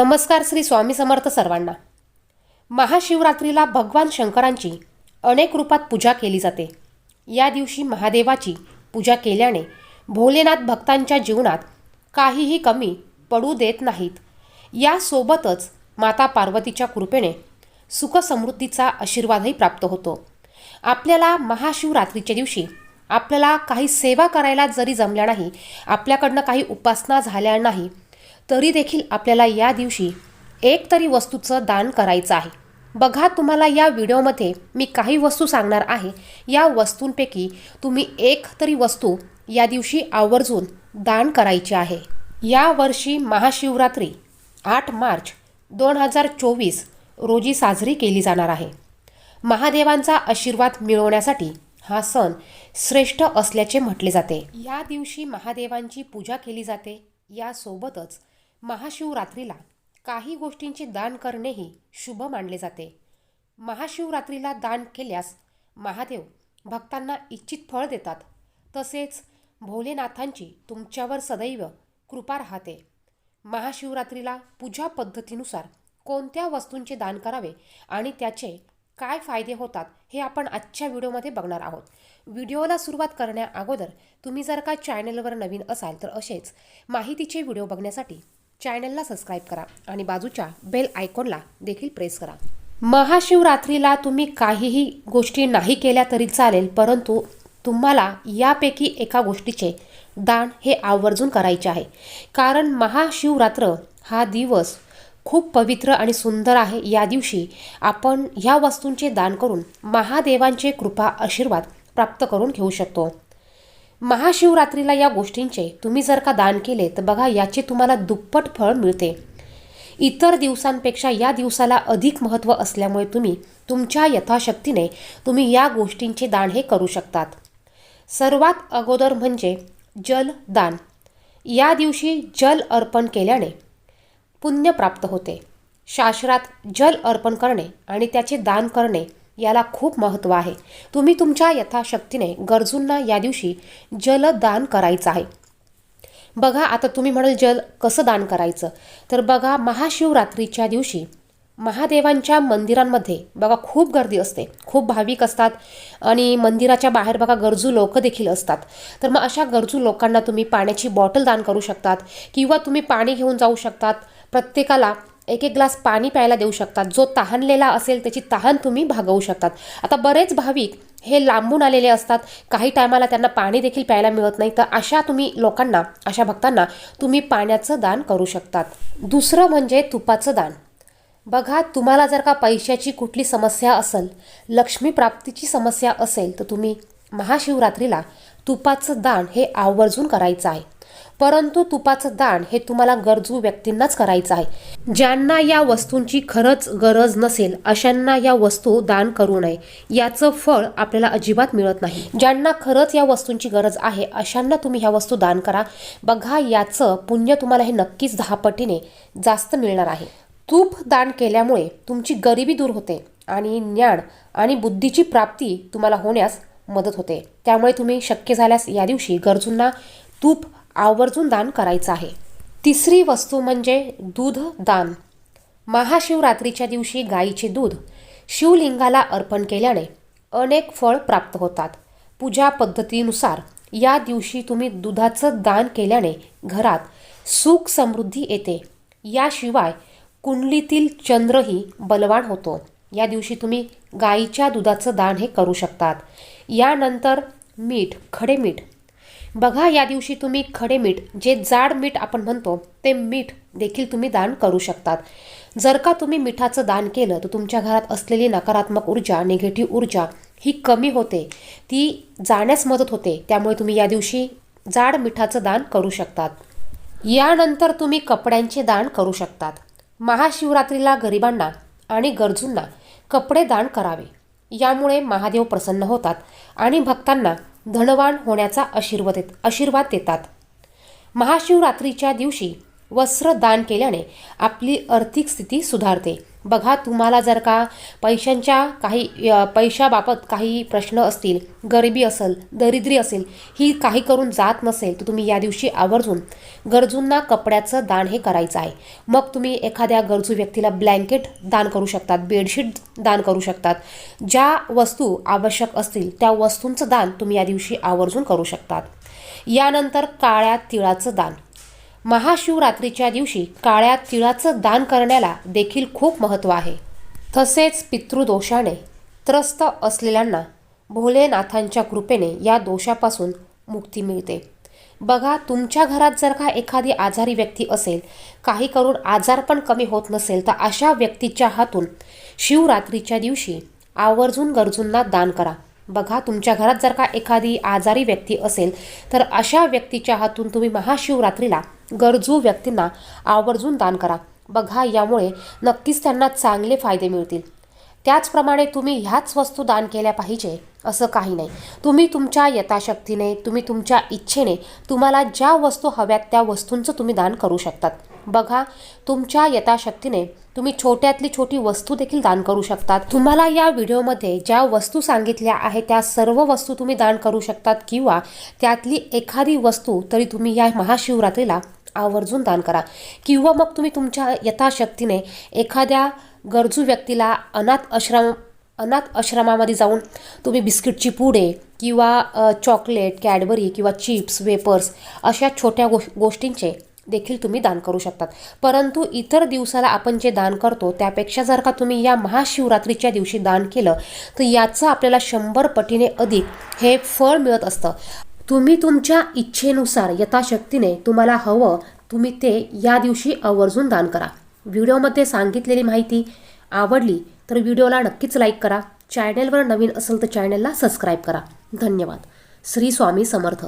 नमस्कार श्री स्वामी समर्थ सर्वांना. महाशिवरात्रीला भगवान शंकरांची अनेक रूपात पूजा केली जाते. या दिवशी महादेवाची पूजा केल्याने भोलेनाथ भक्तांच्या जीवनात काहीही कमी पडू देत नाहीत. यासोबतच माता पार्वतीच्या कृपेने सुखसमृद्धीचा आशीर्वादही प्राप्त होतो. आपल्याला महाशिवरात्रीच्या दिवशी आपल्याला काही सेवा करायला जरी जमल्या नाही आपल्याकडनं काही उपासना झाल्या नाही तरी देखील आपल्याला या दिवशी एक तरी वस्तूचं दान करायचं आहे. बघा तुम्हाला या व्हिडिओमध्ये मी काही वस्तू सांगणार आहे. या वस्तूंपैकी तुम्ही एक तरी वस्तू या दिवशी आवर्जून दान करायची आहे. या वर्षी महाशिवरात्री आठ मार्च दोन हजार चोवीस रोजी साजरी केली जाणार आहे. महादेवांचा आशीर्वाद मिळवण्यासाठी हा सण श्रेष्ठ असल्याचे म्हटले जाते. या दिवशी महादेवांची पूजा केली जाते. यासोबतच महाशिवरात्रीला काही गोष्टींचे दान करणेही शुभ मानले जाते. महाशिवरात्रीला दान केल्यास महादेव भक्तांना इच्छित फळ देतात. तसेच भोलेनाथांची तुमच्यावर सदैव कृपा राहते. महाशिवरात्रीला पूजा पद्धतीनुसार कोणत्या वस्तूंचे दान करावे आणि त्याचे काय फायदे होतात हे आपण आजच्या व्हिडिओमध्ये बघणार आहोत. व्हिडिओला सुरुवात करण्या अगोदर तुम्ही जर का चॅनलवर नवीन असाल तर असेच माहितीचे व्हिडिओ बघण्यासाठी चॅनलला सबस्क्राईब करा आणि बाजूच्या बेल आयकॉनला देखील प्रेस करा. महाशिवरात्रीला तुम्ही काहीही गोष्टी नाही केल्या तरी चालेल परंतु तुम्हाला यापैकी एका गोष्टीचे दान हे आवर्जून करायचे आहे. कारण महाशिवरात्र हा दिवस खूप पवित्र आणि सुंदर आहे. या दिवशी आपण ह्या वस्तूंचे दान करून महादेवांचे कृपा आशीर्वाद प्राप्त करून घेऊ शकतो. महाशिवरात्रीला या गोष्टींचे तुम्ही जर का दान केले तर बघा याचे तुम्हाला दुप्पट फळ मिळते. इतर दिवसांपेक्षा या दिवसाला अधिक महत्त्व असल्यामुळे तुम्ही तुमच्या यथाशक्तीने तुम्ही या गोष्टींचे दान हे करू शकतात. सर्वात अगोदर म्हणजे जल दान. या दिवशी जल अर्पण केल्याने पुण्य प्राप्त होते. शास्त्रात जल अर्पण करणे आणि त्याचे दान करणे याला खूप महत्त्व आहे. तुम्ही तुमच्या यथाशक्तीने गरजूंना या दिवशी जलदान करायचं आहे. बघा आता तुम्ही म्हणाल जल कसं दान करायचं? तर बघा महाशिवरात्रीच्या दिवशी महादेवांच्या मंदिरांमध्ये बघा खूप गर्दी असते खूप भाविक असतात आणि मंदिराच्या बाहेर बघा गरजू लोक देखील असतात. तर मग अशा गरजू लोकांना तुम्ही पाण्याची बॉटल दान करू शकतात किंवा तुम्ही पाणी घेऊन जाऊ शकतात. प्रत्येकाला एक एक ग्लास पाणी प्यायला देऊ शकतात. जो तहानलेला असेल त्याची तहान तुम्ही भागवू शकतात. आता बरेच भाविक हे लांबून आलेले असतात. काही टायमाला त्यांना पाणी देखील प्यायला मिळत नाही. तर अशा तुम्ही लोकांना अशा भक्तांना तुम्ही पाण्याचं दान करू शकतात. दुसरं म्हणजे तुपाचं दान. बघा तुम्हाला जर का पैशाची कुठली समस्या असेल लक्ष्मी प्राप्तीची समस्या असेल तर तुम्ही महाशिवरात्रीला तुपाचं दान हे आवर्जून करायचं आहे. परंतु तुपाचं दान हे तुम्हाला गरजू व्यक्तींनाच करायचं आहे. ज्यांना या वस्तूंची खरंच गरज नसेल अशांना या वस्तू दान करू नये. याचं फळ आपल्याला अजिबात मिळत नाही. ज्यांना खरंच या वस्तूंची गरज आहे अशांना तुम्ही ह्या वस्तू दान करा. बघा याचं पुण्य तुम्हाला हे नक्कीच दहा पटीने जास्त मिळणार आहे. तूप दान केल्यामुळे तुमची गरिबी दूर होते आणि ज्ञान आणि बुद्धीची प्राप्ती तुम्हाला होण्यास मदत होते. त्यामुळे तुम्ही शक्य झाल्यास या दिवशी गरजूंना तूप आवर्जून दान करायचं आहे. तिसरी वस्तू म्हणजे दूध दान. महाशिवरात्रीच्या दिवशी गाईचे दूध शिवलिंगाला अर्पण केल्याने अनेक फळ प्राप्त होतात. पूजा पद्धतीनुसार या दिवशी तुम्ही दुधाचं दान केल्याने घरात सुख समृद्धी येते. याशिवाय कुंडलीतील चंद्रही बलवान होतो. या दिवशी तुम्ही गाईच्या दुधाचं दान हे करू शकतात. यानंतर मीठ खडे मीठ. बघा या दिवशी तुम्ही खडे मीठ जे जाड मीठ आपण म्हणतो ते मीठ देखील तुम्ही दान करू शकतात. जर का तुम्ही मिठाचं दान केलं तर तुमच्या घरात असलेली नकारात्मक ऊर्जा निगेटिव्ह ऊर्जा ही कमी होते. ती जाण्यास मदत होते. त्यामुळे तुम्ही या दिवशी जाड मिठाचं दान करू शकतात. यानंतर तुम्ही कपड्यांचे दान करू शकतात. महाशिवरात्रीला गरिबांना आणि गरजूंना कपडे दान करावे. यामुळे महादेव प्रसन्न होतात आणि भक्तांना धनवान होण्याचा आशीर्वाद देत आशीर्वाद देतात. महाशिवरात्रीच्या दिवशी वस्त्र दान केल्याने आपली आर्थिक स्थिती सुधारते. बघा तुम्हाला जर का पैशांच्या काही पैशाबाबत काही प्रश्न असतील गरिबी असेल दरिद्री असेल ही काही करून जात नसेल तर तुम्ही या दिवशी आवर्जून गरजूंना कपड्याचं दान हे करायचं आहे. मग तुम्ही एखाद्या गरजू व्यक्तीला ब्लँकेट दान करू शकतात बेडशीट दान करू शकतात. ज्या वस्तू आवश्यक असतील त्या वस्तूंचं दान तुम्ही या दिवशी आवर्जून करू शकतात. यानंतर काळ्या तिळाचं दान. महाशिवरात्रीच्या दिवशी काळ्या तिळाचं दान करण्याला देखील खूप महत्त्व आहे. तसेच पितृदोषाने त्रस्त असलेल्यांना भोलेनाथांच्या कृपेने या दोषापासून मुक्ती मिळते. बघा तुमच्या घरात जर का एखादी आजारी व्यक्ती असेल काही करून आजार पण कमी होत नसेल तर अशा व्यक्तीच्या हातून शिवरात्रीच्या दिवशी आवर्जून गरजूंना दान करा. बघा तुमच्या घरात जर का एखादी आजारी व्यक्ती असेल तर अशा व्यक्तीच्या हातून तुम्ही महाशिवरात्रीला गरजू व्यक्तींना आवर्जून दान करा. बघा यामुळे नक्कीच त्यांना चांगले फायदे मिळतील. त्याचप्रमाणे तुम्ही ह्याच वस्तू दान केल्या पाहिजे असं काही नाही. तुम्ही तुमच्या यथाशक्तीने तुम्ही तुमच्या इच्छेने तुम्हाला ज्या वस्तू हव्यात त्या वस्तूंचं तुम्ही दान करू शकतात. बघा तुमच्या यथाशक्तीने तुम्ही छोट्यातली छोटी वस्तू देखील दान करू शकतात. तुम्हाला या व्हिडिओमध्ये ज्या वस्तू सांगितल्या आहेत त्या सर्व वस्तू तुम्ही दान करू शकतात किंवा त्यातली एखादी वस्तू तरी तुम्ही या महाशिवरात्रीला आवर्जून दान करा. किंवा मग तुम्ही तुमच्या यथाशक्तीने एखाद्या गरजू व्यक्तीला अनाथ आश्रम अनाथ आश्रमामध्ये जाऊन तुम्ही बिस्किटची पुडे किंवा चॉकलेट कॅडबरी किंवा चिप्स वेपर्स अशा छोट्या गोष गोष्टींचे देखील तुम्ही दान करू शकतात. परंतु इतर दिवसाला आपण जे दान करतो त्यापेक्षा जर का तुम्ही या महाशिवरात्रीच्या दिवशी दान केलं तर याचं आपल्याला शंभर पटीने अधिक हे फळ मिळत असतं. तुम्ही तुमच्या इच्छेनुसार यथाशक्तीने तुम्हाला हवं तुम्ही ते या दिवशी आवर्जून दान करा. व्हिडिओमध्ये सांगितलेली माहिती आवडली तर व्हिडिओला नक्कीच लाईक करा. चॅनेलवर नवीन असेल तर चॅनेलला सबस्क्राईब करा. धन्यवाद. श्री स्वामी समर्थ.